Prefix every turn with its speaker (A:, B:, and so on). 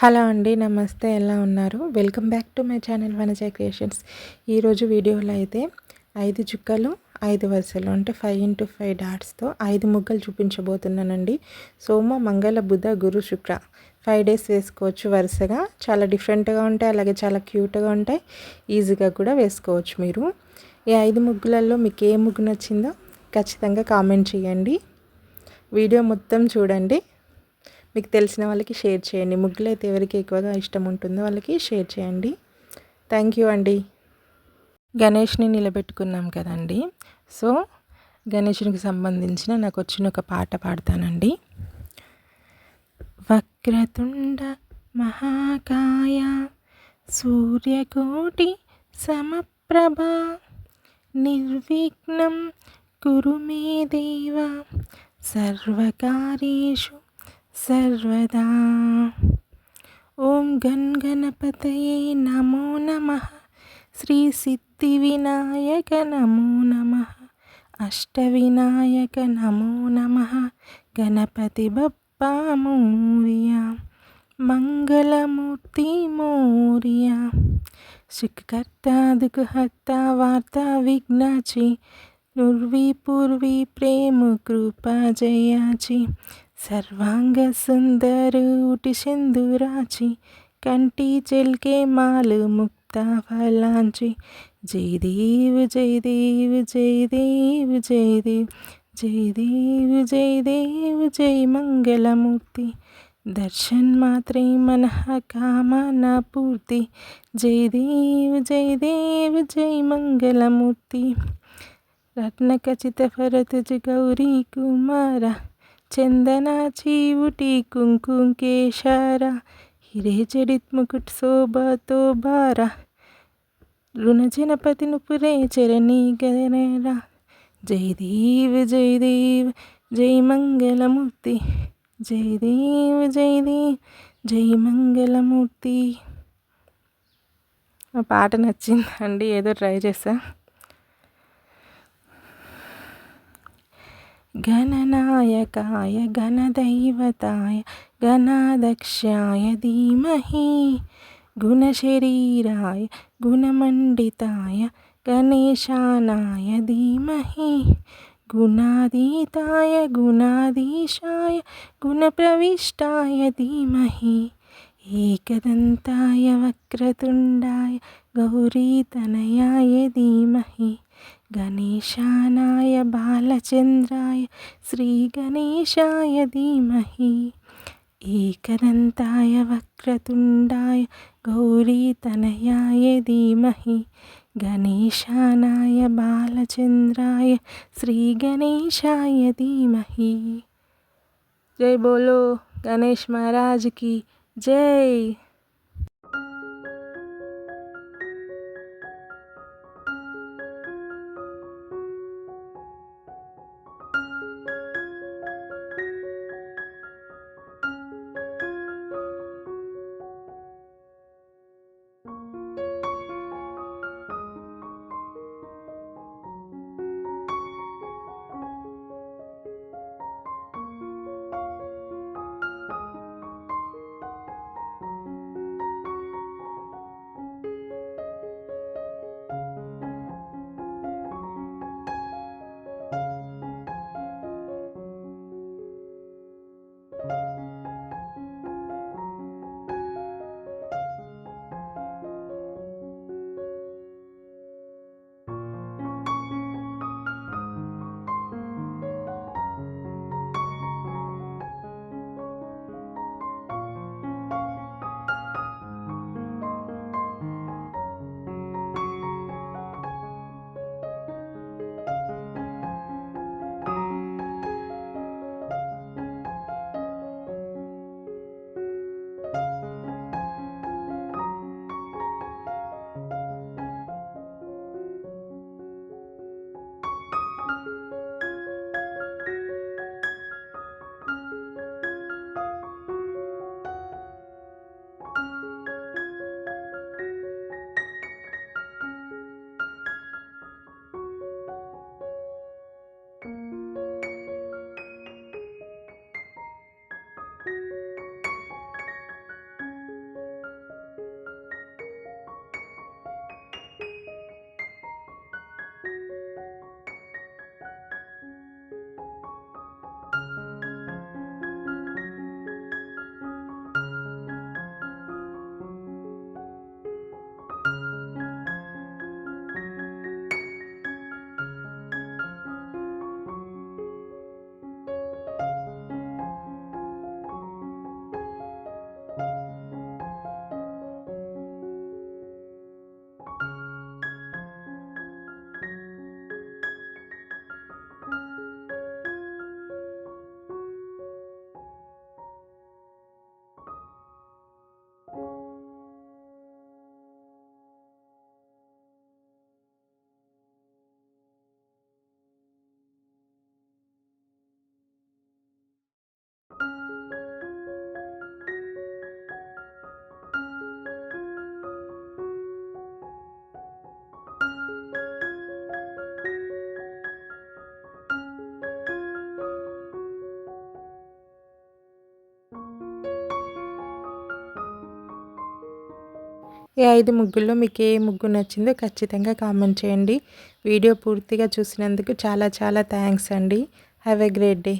A: Hello అండి నమస్తే. ఎలా ఉన్నారు? Welcome back to my channel Vanaja creations. ఈరోజు వీడియోలో అయితే ఐదు చుక్కలు ఐదు వరుసలు అంటే ఫైవ్ ఇంటూ ఫైవ్ డాట్స్తో ఐదు ముగ్గలు చూపించబోతున్నానండి. సోమ మంగళ బుధ గురు శుక్ర. ఫైవ్ డేస్ వేసుకోవచ్చు వరుసగా. చాలా డిఫరెంట్గా ఉంటాయి అలాగే చాలా క్యూట్గా ఉంటాయి. ఈజీగా కూడా వేసుకోవచ్చు మీరు. ఈ ఐదు ముగ్గులలో మీకు ఏ ముగ్గు నచ్చిందో ఖచ్చితంగా కామెంట్ చేయండి. వీడియో మొత్తం చూడండి. మీకు తెలిసిన వాళ్ళకి షేర్ చేయండి. ముగ్గులు అయితే ఎవరికి ఎక్కువగా ఇష్టం ఉంటుందో వాళ్ళకి షేర్ చేయండి. థ్యాంక్ యూ అండి. గణేష్ని నిలబెట్టుకున్నాం కదండి. సో గణేషునికి సంబంధించిన నాకు వచ్చిన ఒక పాట పాడతానండి. వక్రతుండ మహాకాయ సూర్యకోటి సమప్రభ నిర్విఘ్నం కురు మే దేవ సర్వకార్యేషు సర్వదా. ఓం గన్ గణపతయే నమో నమ. శ్రీ సిద్ధి వినాయక నమో నమ. అష్ట వినాయక నమో నమ. గణపతి బప్పా మోరియా. మంగళమూర్తి మోరియా. శుక్రకర్త దుఃఖహర్త వార్త విఘ్నాచి. నుర్వీ పూర్వీ ప్రేమ కృపా జయాచి. సర్వాంగ సుందరుటి సింధురాచి కంటి చెల్కే మాలు ముక్త ఫలాంచి. జయదేవ్ జయదేవ్ జయదేవ్ జయదేవ్ జయదేవ్ జయదేవ్ జయ మంగళమూర్తి. దర్శన్ మాత్రే మనః కామనా పూర్తి. జయదేవ్ జయదేవ్ జయ మంగళమూర్తి. రత్నఖచిత భరత గౌరీ కుమార చందన చీవుటి కుంకుం కేశార హిరే జడిత్ ముకుట్ శోభతో బార రుణజనపతి నుపురే చరణీ గదనేరా జయదేవ్ జయదేవ్ జై మంగళమూర్తి జయదేవ్ జయదేవ్ జై మంగళమూర్తి ఆ పాట నచ్చిందండి ఏదో ట్రై గణనాయకాయ గణదైవతాయ గణాదక్షాయ ధీమహి గుణశరీరాయ గుణమండితాయ గణేశానాయ ధీమహి గుణాదీతాయ గుణాధీశాయ గుణప్రవిష్టాయ ధీమహి ఏకదంతాయ వక్రతుండాయ గౌరీతనయాయ ధీమహి గణేశానాయ బాలచంద్రాయ శ్రీ గణేశాయ ధీమహి. ఏకదంతాయ వక్రతుండాయ గౌరీతనయాయ ధీమహి గణేశానాయ బాలచంద్రాయ శ్రీ గణేశాయ ధీమహి. జై బోలో గణేష్ మహారాజ్కి జై. ఈ ఐదు ముగ్గుల్లో మీకు ఏ ముగ్గు నచ్చిందో ఖచ్చితంగా కామెంట్ చేయండి. వీడియో పూర్తిగా చూసినందుకు చాలా చాలా థ్యాంక్స్ అండి. Have a great day